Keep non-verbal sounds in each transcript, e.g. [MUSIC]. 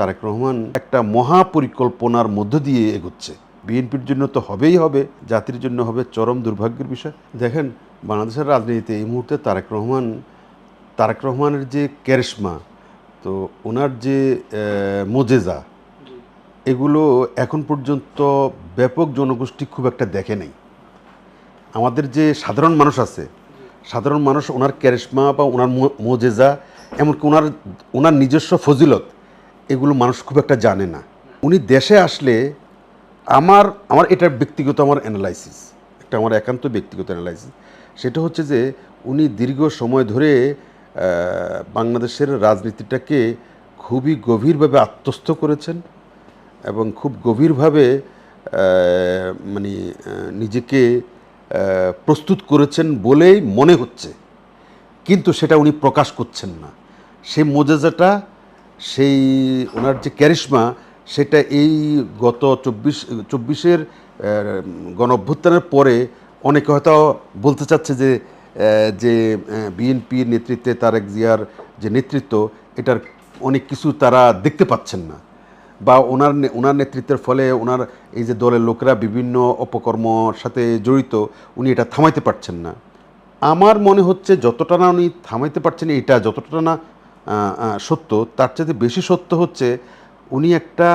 তারেক রহমান একটা মহাপরিকল্পনার মধ্য দিয়ে এগোচ্ছে। বিএনপির জন্য তো হবেই হবে, জাতির জন্য হবে চরম দুর্ভাগ্যের বিষয়। দেখেন, বাংলাদেশের রাজনীতিতে এই মুহূর্তে তারেক রহমান, তারেক রহমানের যে ক্যারিশমা তো ওনার যে মোজেজা, এগুলো এখন পর্যন্ত ব্যাপক জনগোষ্ঠী খুব একটা দেখে নেই। আমাদের যে সাধারণ মানুষ আছে, সাধারণ মানুষ ওনার ক্যারিশমা বা ওনার মোজেজা, এমনকি ওনার ওনার নিজস্ব ফজিলত এগুলো মানুষ খুব একটা জানে না। উনি দেশে আসলে আমার আমার এটা ব্যক্তিগত আমার অ্যানালাইসিস একটা আমার একান্ত ব্যক্তিগত অ্যানালাইসিস সেটা হচ্ছে যে উনি দীর্ঘ সময় ধরে বাংলাদেশের রাজনীতিটাকে খুবই গভীরভাবে আত্মস্থ করেছেন এবং খুব গভীরভাবে মানে নিজেকে প্রস্তুত করেছেন বলেই মনে হচ্ছে। কিন্তু সেটা উনি প্রকাশ করছেন না। সেই মোজাজাটা সেই ওনার যে ক্যারিশমা, সেটা এই গত চব্বিশ, চব্বিশের গণ অভ্যুত্থানের পরে অনেকে হয়তো বলতে চাচ্ছে যে যে বিএনপির নেতৃত্বে তারেক জিয়ার যে নেতৃত্ব, এটার অনেক কিছু তারা দেখতে পাচ্ছেন না। বা ওনার ওনার নেতৃত্বের ফলে ওনার এই যে দলের লোকেরা বিভিন্ন অপকর্মর সাথে জড়িত, উনি এটা থামাইতে পারছেন না। আমার মনে হচ্ছে যতটা না উনি থামাইতে পারছেন, এটা যতটা না সত্য, তার চাইতে বেশি সত্য হচ্ছে উনি একটা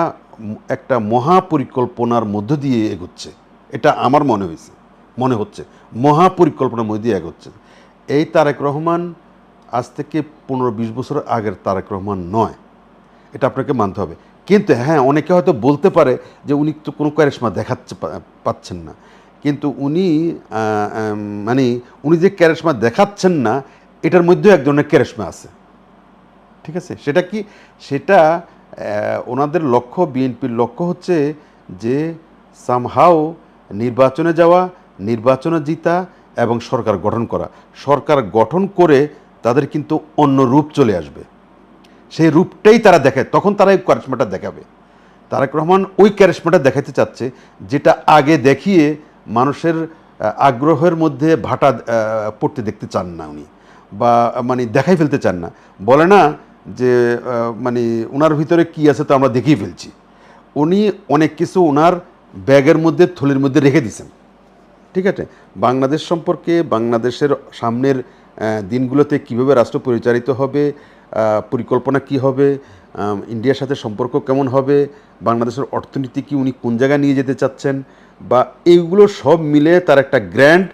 একটা মহাপরিকল্পনার মধ্য দিয়ে এগোচ্ছে। এটা আমার মনে হয়েছে মনে হচ্ছে। মহাপরিকল্পনার মধ্যে দিয়ে এগোচ্ছে। এই তারেক রহমান আজ থেকে পনেরো বিশ বছর আগের তারেক রহমান নয়। এটা আপনাকে মানতে হবে। কিন্তু হ্যাঁ অনেকে হয়তো বলতে পারে যে উনি তো কোনো ক্যারিশমা দেখাচ্ছে পাচ্ছেন না। কিন্তু উনি মানে উনি যে ক্যারিশমা দেখাচ্ছেন না, এটার মধ্যেও এক ধরনের ক্যারিশমা আছে। ঠিক আছে? সেটা কি? সেটা ওনাদের লক্ষ্য, বিএনপির লক্ষ্য হচ্ছে যে সামহাও নির্বাচনে যাওয়া, নির্বাচনে জিতা এবং সরকার গঠন করা। সরকার গঠন করে তাদের কিন্তু অন্য রূপ চলে আসবে। সেই রূপটাই তারা দেখায় তখন তারা এই ক্যারিশমাটা দেখাবে। তারেক রহমান ওই ক্যারিশমাটা দেখাতে চাচ্ছে, যেটা আগে দেখিয়ে মানুষের আগ্রহের মধ্যে ভাটা পড়তে দেখতে চান না উনি। বা মানে দেখাই ফেলতে চান না। বলে না যে মানে ওনার ভিতরে কি আছে তো আমরা দেখিয়ে ফেলছি। উনি অনেক কিছু ওনার ব্যাগের মধ্যে, থলির মধ্যে রেখে দিয়েছেন। ঠিক আছে? বাংলাদেশ সম্পর্কে, বাংলাদেশের সামনের দিনগুলোতে কীভাবে রাষ্ট্র পরিচালিত হবে পরিকল্পনা কি হবে ইন্ডিয়ার সাথে সম্পর্ক কেমন হবে, বাংলাদেশের অর্থনীতি কি উনি কোন জায়গায় নিয়ে যেতে চাচ্ছেন, বা এইগুলো সব মিলে তার একটা গ্র্যান্ড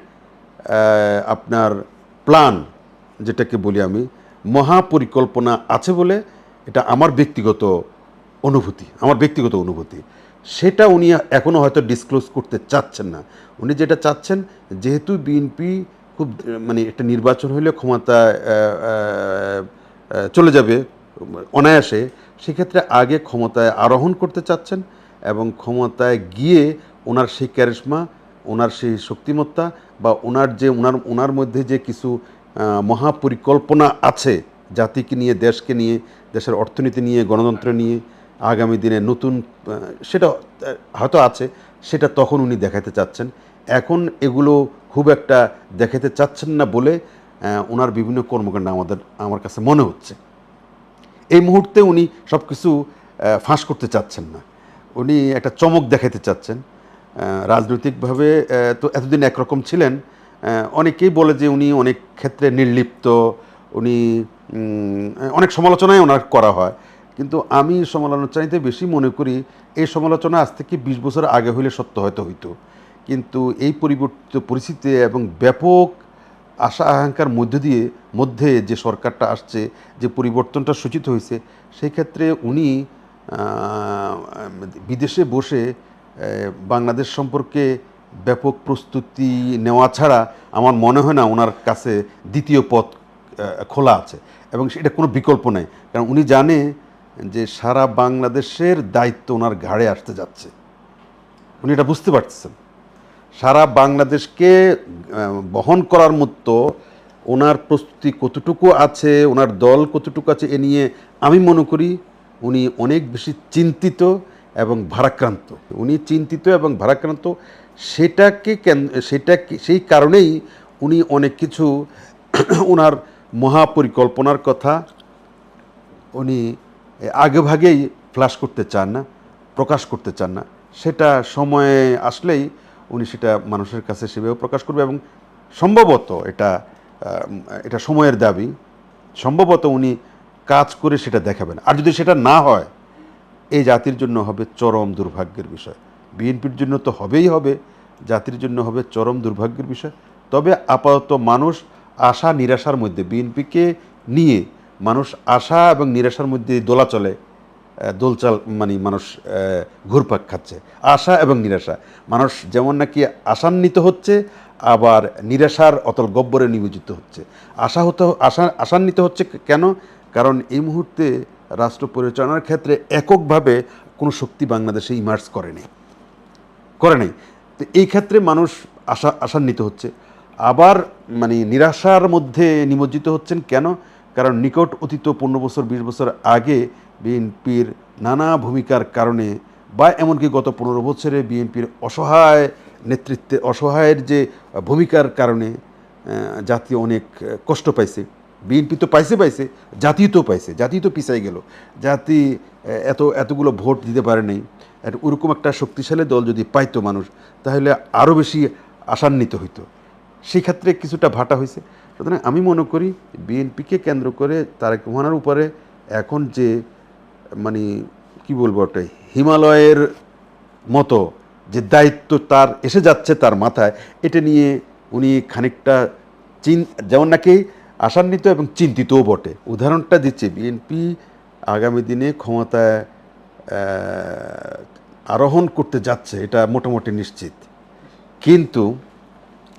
আপনার প্ল্যান, যেটাকে বলি আমি মহাপরিকল্পনা আছে বলে এটা আমার ব্যক্তিগত অনুভূতি আমার ব্যক্তিগত অনুভূতি। সেটা উনি এখনও হয়তো ডিসক্লোজ করতে চাচ্ছেন না। উনি যেটা চাচ্ছেন যেহেতু বিএনপি খুব মানে একটা নির্বাচন হলে আহ, চলে যাবে অনায়াসে সেক্ষেত্রে আগে ক্ষমতায় আরোহণ করতে চাচ্ছেন এবং ক্ষমতায় গিয়ে ওনার সেই ক্যারিশমা ওনার সেই শক্তিমত্তা বা ওনার যে ওনার ওনার মধ্যে যে কিছু মহাপরিকল্পনা আছে জাতিকে নিয়ে, দেশকে নিয়ে, দেশের অর্থনীতি নিয়ে, গণতন্ত্র নিয়ে, আগামী দিনে নতুন সেটা হয়তো আছে, সেটা তখন উনি দেখাতে চাচ্ছেন। এখন এগুলো খুব একটা দেখাতে চাচ্ছেন না বলে ওনার বিভিন্ন কর্মকাণ্ড আমাদের, আমার কাছে মনে হচ্ছে। এই মুহূর্তে উনি সব কিছু ফাঁস করতে চাচ্ছেন না। উনি একটা চমক দেখাতে চাচ্ছেন। রাজনৈতিকভাবে তো এতদিন একরকম ছিলেন অনেকেই বলে যে উনি অনেক ক্ষেত্রে নির্লিপ্ত, উনি অনেক সমালোচনাই ওনার করা হয়। কিন্তু আমি সমালোচনাতে বেশি মনে করি, এই সমালোচনা আজ থেকে বিশ বছর আগে হইলে সত্য হয়তো হইতো। কিন্তু এই পরিবর্তিত পরিস্থিতিতে এবং ব্যাপক আশা আকাঙ্ক্ষার মধ্য দিয়ে, মধ্যে যে সরকারটা আসছে, যে পরিবর্তনটা সূচিত হয়েছে, সেই ক্ষেত্রে উনি বিদেশে বসে বাংলাদেশ সম্পর্কে ব্যাপক প্রস্তুতি নেওয়া ছাড়া আমার মনে হয় না ওনার কাছে দ্বিতীয় পথ খোলা আছে। এবং সেটা কোনো বিকল্প নেই। কারণ উনি জানে যে সারা বাংলাদেশের দায়িত্ব ওনার ঘাড়ে আসতে যাচ্ছে। উনি এটা বুঝতে পারতেছেন। সারা বাংলাদেশকে বহন করার মতো ওনার প্রস্তুতি কতটুকু আছে, ওনার দল কতটুকু আছে, এ নিয়ে আমি মনে করি উনি অনেক বেশি চিন্তিত এবং ভারাক্রান্ত। উনি চিন্তিত এবং ভারাক্রান্ত, সেটাকে কেন, সেটাকে, সেই কারণেই উনি অনেক কিছু [COUGHS] ওনার মহাপরিকল্পনার কথা উনি আগেভাগেই ফ্লাশ করতে চান না, প্রকাশ করতে চান না। সেটা সময়ে আসলেই উনি সেটা মানুষের কাছে সেভাবে প্রকাশ করবে এবং সম্ভবত এটা এটা সময়ের দাবি। সম্ভবত উনি কাজ করে সেটা দেখাবেন। আর যদি সেটা না হয় এই জাতির জন্য হবে চরম দুর্ভাগ্যের বিষয়। বিএনপির জন্য তো হবেই হবে জাতির জন্য হবে চরম দুর্ভাগ্যের বিষয়। তবে আপাতত মানুষ আশা নিরাশার মধ্যে বিএনপিকে নিয়ে মানুষ আশা এবং নিরাশার মধ্যে দোলাচলে আহ, দোলচাল মানে মানুষ ঘুরপাক খাচ্ছে। আশা এবং নিরাশা। মানুষ যেমন নাকি আশান্বিত হচ্ছে আবার নিরাশার অতল গব্বরে নিয়োজিত হচ্ছে। আশা হতে আশা আশান্বিত হচ্ছে কেন? কারণ এই মুহূর্তে রাষ্ট্র পরিচালনার ক্ষেত্রে এককভাবে কোনো শক্তি বাংলাদেশে ইমার্জ করেনি করে নাই। তো এই ক্ষেত্রে মানুষ আশা, আশান্বিত হচ্ছে। আবার মানে নিরাশার মধ্যে নিমজ্জিত হচ্ছেন কেন? কারণ নিকট অতীত পনেরো বছর, বিশ বছর আগে বিএনপির নানা ভূমিকার কারণে বা এমনকি গত পনেরো বছরে বিএনপির অসহায় নেতৃত্বে, অসহায়ের যে ভূমিকার কারণে জাতি অনেক কষ্ট পাইছে। বিএনপি তো পাইছে পাইছে জাতি তো পাইছে, জাতি তো পিছাই গেল। জাতি এত, এতগুলো ভোট দিতে পারে নাই। আর ওরকম একটা শক্তিশালী দল যদি পাইতো মানুষ, তাহলে আরও বেশি আশান্বিত হইতো। সেই ক্ষেত্রে কিছুটা ভাটা হয়েছে সুতরাং আমি মনে করি বিএনপিকে কেন্দ্র করে তারেক রহমানের উপরে এখন যে মানে কি বলব ওটাই, হিমালয়ের মতো যে দায়িত্ব তার এসে যাচ্ছে তার মাথায়, এটা নিয়ে উনি খানিকটা চিন, যেমন নাকি আশান্বিত এবং চিন্তিতও বটে। উদাহরণটা দিচ্ছে বিএনপি আগামী দিনে ক্ষমতায় আরোহণ করতে যাচ্ছে, এটা মোটামুটি নিশ্চিত। কিন্তু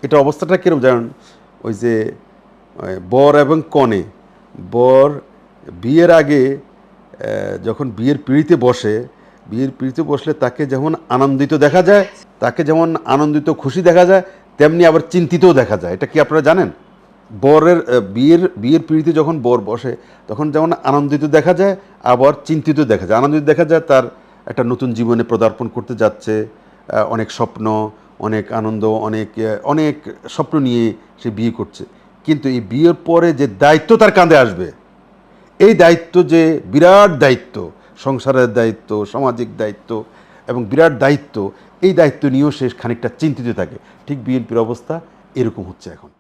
এটা অবস্থাটা কীরকম জানেন? ওই যে বর এবং কনে, বর বিয়ের আগে যখন বিয়ের পিড়িতে বসে, বিয়ের পিড়িতে বসলে তাকে যেমন আনন্দিত দেখা যায়, তাকে যেমন আনন্দিত খুশি দেখা যায়, তেমনি আবার চিন্তিতও দেখা যায়। এটা কি আপনারা জানেন? বরের বিয়ের বিয়ের পিড়িতে যখন বর বসে, তখন যেমন আনন্দিত দেখা যায়, আবার চিন্তিত দেখা যায়। আনন্দিত দেখা যায় তার একটা নতুন জীবনে পদার্পণ করতে যাচ্ছে অনেক স্বপ্ন, অনেক আনন্দ, অনেক অনেক স্বপ্ন নিয়ে সে বিয়ে করছে। কিন্তু এই বিয়ের পরে যে দায়িত্ব তার কাঁধে আসবে, এই দায়িত্ব যে বিরাট দায়িত্ব, সংসারের দায়িত্ব, সামাজিক দায়িত্ব এবং বিরাট দায়িত্ব, এই দায়িত্ব নিয়েও সে খানিকটা চিন্তিত থাকে। ঠিক বিএনপির অবস্থা এরকম হচ্ছে এখন।